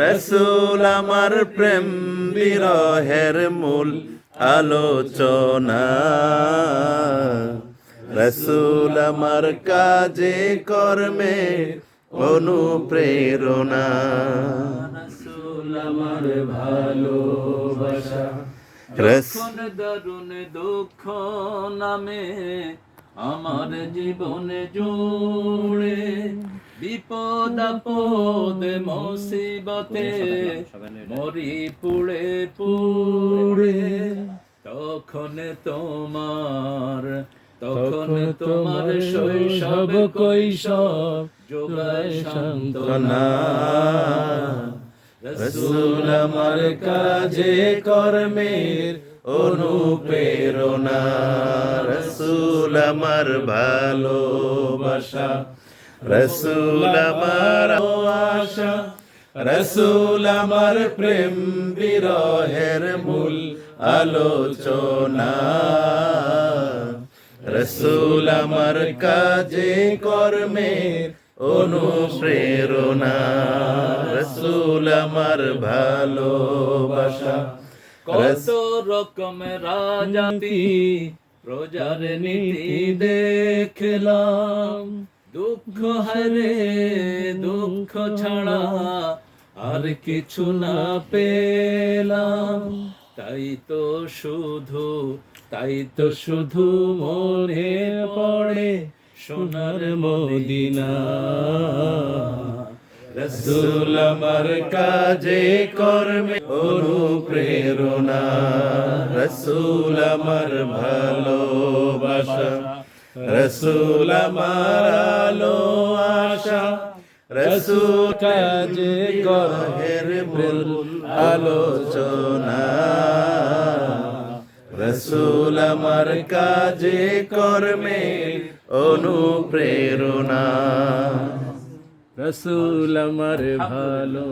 রসুল আমার প্রেম বিরহের মূল আলোচনা। রসুল আমার কাজে কর্মে অনুপ্রেরণা। রসুল আমার ভালোবাসা দারুণ দুঃখ নামে আমার জীবনে জুড়ে বিপদ আপদ মুসিবতে মরি পুড়ে পুড়ে। তখন তোমার তখন তোমার শৈশব কৈশব যোগায় সান্ত্বনা। রসুল আমার কাজে কর্মের অনুপ্রেরণা। রসুল আমার ভালোবাসা। রসুল আমার আশা, রসুল আমার প্রেম বিরহের মূল আলোচনা। রসুল আমার কাজে কর্মের অনুপ্রেরণা। রসুল আমার ভালোবাসা কত রকমের রাজাতি প্রজার নীতি দেখলাম। দুঃখ হারে, দুঃখ ছাড়া আর কিছু না পেলাম। তাই তো শুধু, তাই তো শুধু মনে পড়ে সোনার মদিনা। রসুল আমার কাজে কর্মে অনুপ্রেরণা। রসুল আমার ভালোবাসা রসুল আমার আলো আশা, রসুল কাজে কর্মের মূল আলোচনা। রসুল আমার কাজে কর্মে অনুপ্রেরণা। রসুল আমার ভালো।